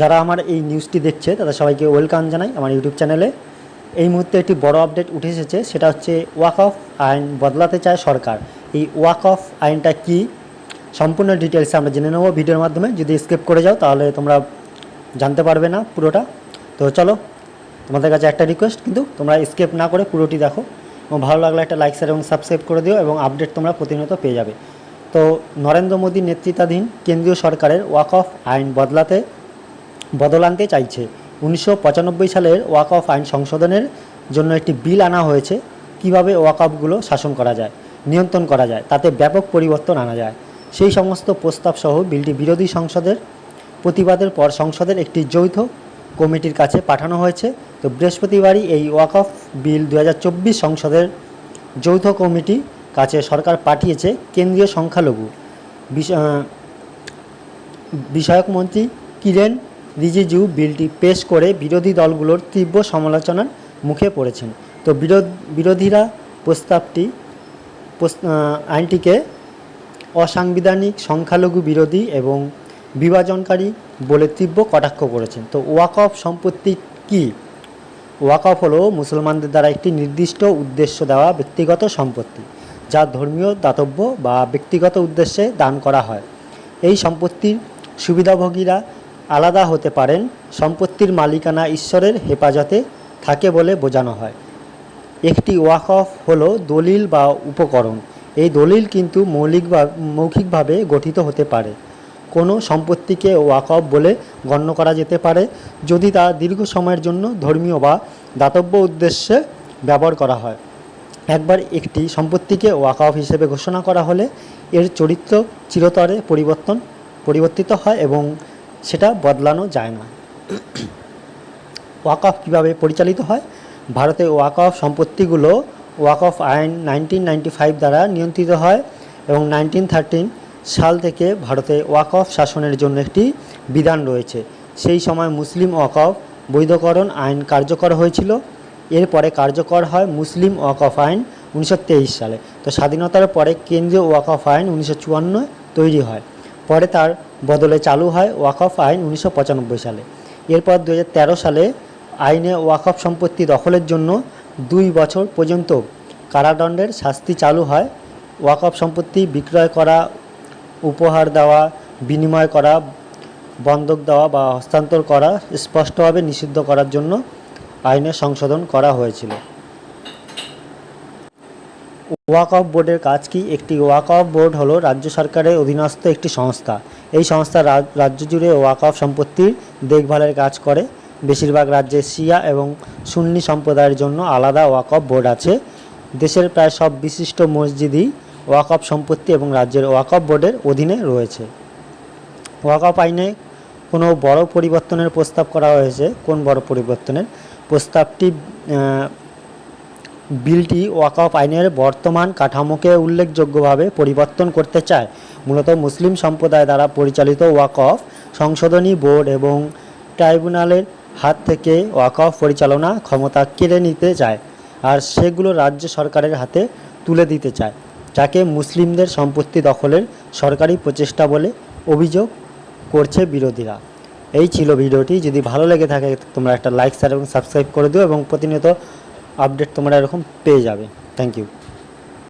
যারা আমার এই নিউজটি দেখছে তাদের সবাইকে ওয়েলকাম জানাই আমার ইউটিউব চ্যানেলে এই মুহূর্তে একটি বড় আপডেট উঠে এসেছে, সেটা হচ্ছে ওয়াক অফ আইন বদলাতে চায় সরকার। এই ওয়াক অফ আইনটা কি? সম্পূর্ণ ডিটেলস আমরা জেনে নেব ভিডিওর মাধ্যমে। যদি স্কিপ করে যাও, তাহলে তোমরা জানতে পারবে না পুরোটা। তো চলো, তোমাদের কাছে একটা রিকোয়েস্ট কিন্তু তোমরা স্কিপ না করে পুরোটি দেখো। এবং ভালো লাগলে একটা লাইক শেয়ার এবং সাবস্ক্রাইব করে দিও, এবং আপডেট তোমরা প্রতিনিয়ত পেয়ে যাবে। তো নরেন্দ্র মোদী নেতৃত্বাধীন কেন্দ্রীয় সরকারের ওয়াক অফ আইন বদলাতে বদল আনতে চাইছে। উনিশশো পঁচানব্বই সালের ওয়াক অফ আইন সংশোধনের জন্য একটি বিল আনা হয়েছে। কীভাবে ওয়াক অফগুলো শাসন করা যায়, নিয়ন্ত্রণ করা যায়, তাতে ব্যাপক পরিবর্তন আনা যায়। সেই সমস্ত প্রস্তাব সহ বিলটি বিরোধী সংসদের, প্রতিবাদের পর সংসদের একটি যৌথ কমিটির কাছে পাঠানো হয়েছে। তো বৃহস্পতিবারই এই ওয়াক অফ বিল দু হাজার চব্বিশ সংসদের যৌথ কমিটি কাছে সরকার পাঠিয়েছে কেন্দ্রীয় সংখ্যালঘু। বিষ- বিষয়ক মন্ত্রী কিরেন রিজিজু বিলটি পেশ করে বিরোধী দলগুলোর তীব্র সমালোচনার মুখে পড়েছেন। তো বিরোধ বিরোধীরা প্রস্তাবটি প্রস- আইনটিকে অসাংবিধানিক, সংখ্যালঘু বিরোধী এবং বিভাজনকারী বলে তীব্র কটাক্ষ করেছেন। তো ওয়াকফ সম্পত্তি কি? ওয়াকফ হলো মুসলমানদের দ্বারা একটি নির্দিষ্ট উদ্দেশ্য দেওয়া ব্যক্তিগত সম্পত্তি যা ধর্মীয় দাতব্য বা ব্যক্তিগত উদ্দেশ্যে দান করা হয়। এই সম্পত্তির সুবিধাভোগীরা আলাদা হতে পারেন, সম্পত্তির মালিকানা ঈশ্বরের হেফাজতে থাকে বলে বোঝানো হয়। একটি ওয়াকফ হলো দলিল বা উপকরণ। এই দলিল কিন্তু মৌলিক বা মৌখিকভাবে গঠিত হতে পারে। কোনো সম্পত্তিকে ওয়াকফ বলে গণ্য করা যেতে পারে যদি তা দীর্ঘ সময়ের জন্য ধর্মীয় বা দাতব্য উদ্দেশ্যে ব্যবহার করা হয়। একবার একটি সম্পত্তিকে ওয়াকফ হিসেবে ঘোষণা করা হলে এর চরিত্র চিরতরে পরিবর্তন, পরিবর্তিত হয় এবং সেটা বদলানো যায় না। ওয়াকফ কীভাবে পরিচালিত হয়? ভারতে ওয়াকফ সম্পত্তিগুলো ওয়াকফ আইন নাইনটিন দ্বারা নিয়ন্ত্রিত হয় এবং নাইনটিন সাল থেকে ভারতে ওয়াকফ শাসনের জন্য একটি বিধান রয়েছে। সেই সময় মুসলিম ওয়াকফ বৈধকরণ আইন কার্যকর হয়েছিল। এরপরে কার্যকর হয় মুসলিম ওয়াকফ আইন উনিশশো তেইশ সালে। তো স্বাধীনতার পরে কেন্দ্রীয় ওয়াকফ আইন উনিশশো চুয়ান্ন তৈরি হয়। পরে তার বদলে চালু হয় ওয়াকফ আইন উনিশশো পঁচানব্বই সালে। এরপর দু হাজার তেরো সালে আইনে ওয়াকফ সম্পত্তি দখলের জন্য দুই বছর পর্যন্ত কারাদণ্ডের শাস্তি চালু হয়। ওয়াকফ সম্পত্তি বিক্রয় করা, উপহার দেওয়া, বিনিময় করা, বন্ধক দেওয়া বা হস্তান্তর করা স্পষ্টভাবে নিষিদ্ধ করার জন্য আইনে সংশোধন করা হয়েছিল। ওয়াকফ বোর্ডের কাজ কি? একটি ওয়াকফ বোর্ড হলো রাজ্য সরকারের অধীনস্থ একটি সংস্থা। এই সংস্থা রাজ- রাজ্য জুড়ে ওয়াকফ সম্পত্তির দেখভালের কাজ করে। বেশিরভাগ রাজ্যে শিয়া এবং সুন্নি সম্প্রদায়ের জন্য আলাদা ওয়াকফ বোর্ড আছে। দেশের প্রায় সব বিশিষ্ট মসজিদই ওয়াকফ সম্পত্তি এবং রাজ্যের ওয়াকফ বোর্ডের অধীনে রয়েছে। ওয়াকফ আইনে কোনো বড় পরিবর্তনের প্রস্তাব করা হয়েছে। কোন বড় পরিবর্তনের? প্রস্তাবটি বিলটি ওয়াকফ আইনের বর্তমান কাঠামোকে উল্লেখযোগ্যভাবে পরিবর্তন করতে চায়। মূলত মুসলিম সম্প্রদায় দ্বারা পরিচালিত ওয়াকফ সংশোধনী বোর্ড এবং ট্রাইব্যুনালের হাত থেকে ওয়াকফ পরিচালনা ক্ষমতা কেড়ে নিতে চায় আর সেগুলো রাজ্য সরকারের হাতে তুলে দিতে চায়, যাকে মুসলিমদের সম্পত্তি দখলের সরকারি প্রচেষ্টা বলে অভিযোগ করছে বিরোধীরা। এই ছিল ভিডিওটি। যদি ভালো লেগে থাকে, তোমরা একটা লাইক, শেয়ার এবং সাবস্ক্রাইব করে দিও এবং প্রতিনিয়ত আপডেট তোমরা এরকম পেয়ে যাবে। Thank you